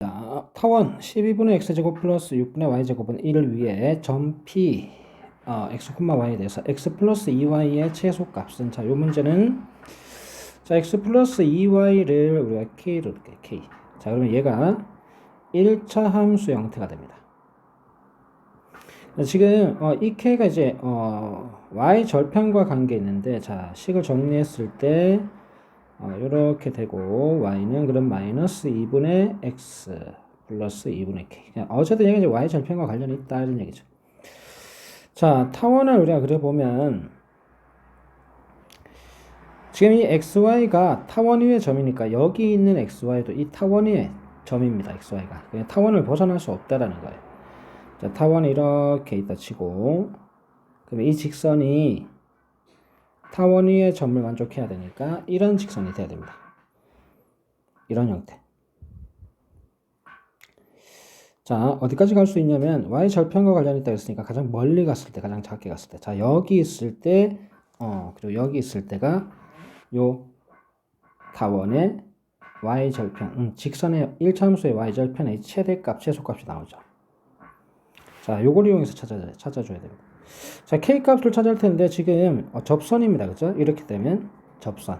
자, 타원 12분의 x제곱 플러스 6분의 y제곱은 1을 위해 점 P 어, x, y에 대해서 x 플러스 2y의 최소값은 자, 요 문제는 자, x 플러스 2y를 우리가 k로 이렇게 k. 자, 그러면 얘가 1차 함수 형태가 됩니다. 지금 어, 이 k가 이제 어, y 절편과 관계 있는데 자, 식을 정리했을 때 어, 이렇게 되고 y는 그럼 마이너스 2분의 x 플러스 2분의 k. 어쨌든 얘가 이제 y 절편과 관련이 있다 이런 얘기죠. 자, 타원을 우리가 그려보면 지금 이 xy가 타원 위의 점이니까 여기 있는 xy도 이 타원 위의 점입니다. xy가. 그냥 타원을 벗어날 수 없다라는 거예요. 자, 타원이 이렇게 있다 치고 그러면 이 직선이 타원 위의 점을 만족해야 되니까 이런 직선이 돼야 됩니다. 이런 형태. 자, 어디까지 갈 수 있냐면 y 절편과 관련이 있다 했으니까 가장 멀리 갔을 때, 가장 작게 갔을 때. 자, 여기 있을 때, 어, 그리고 여기 있을 때가 요 타원의 y 절편, 음, 직선의 1차함수의 y 절편의 최대값, 최소값이 나오죠. 자, 요걸 이용해서 찾아, 찾아줘야 됩니다. 자, k 값을 찾을 텐데 지금 어, 접선입니다. 그죠? 이렇게 되면 접선.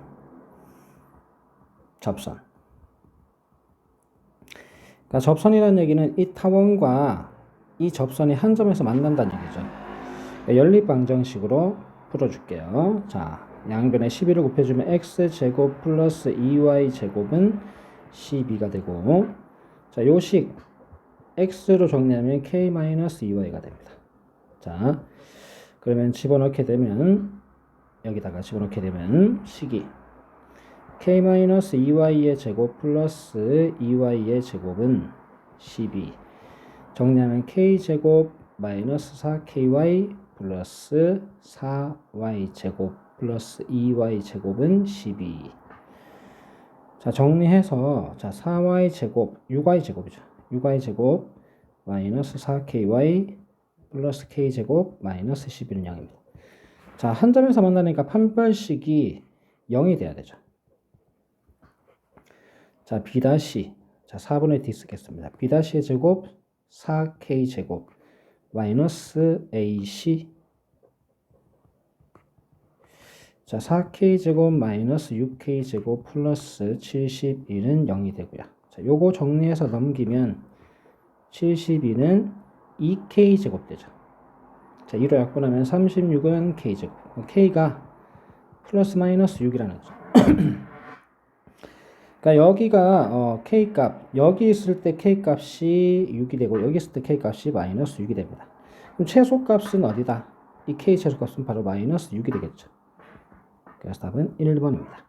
접선. 그러니까 접선이라는 얘기는 이 타원과 이 접선이 한 점에서 만난다는 얘기죠. 그러니까 연립 방정식으로 풀어줄게요. 자, 양변에 12를 곱해주면 x제곱 플러스 2y제곱은 12가 되고 자, 요식 x로 정리하면 k-2y가 됩니다. 자, 그러면 집어넣게 되면 여기다가 집어넣게 되면 식이. K-2y의 제곱 플러스 2y의 제곱은 12 정리하면 k제곱 마이너스 4ky 플러스 4y 제곱 플러스 2y 제곱은 12 자, 정리해서 자, 4y 제곱 6y 제곱이죠. 6y 제곱 마이너스 4ky 플러스 k제곱 마이너스 11은 0입니다. 자, 한 점에서 만나니까 판별식이 0이 돼야 되죠. 자, b 다시 자, 4분의 d 쓰겠습니다. b 다시의 제곱 4k 제곱 마이너스 ac 자, 4k 제곱 마이너스 6k 제곱 플러스 72는 0이 되고요. 자, 요거 정리해서 넘기면 72는 2k 제곱 되죠. 자, 1로 약분하면 36은 k 제곱. k가 플러스 마이너스 6이라는 거죠. 그러니까 여기가 어, k 값 여기 있을 때 k 값이 6이 되고 여기 있을 때 k 값이 마이너스 6이 됩니다. 그럼 최소 값은 어디다? 이 k 최소 값은 바로 마이너스 6이 되겠죠. 그래서 답은 1번입니다.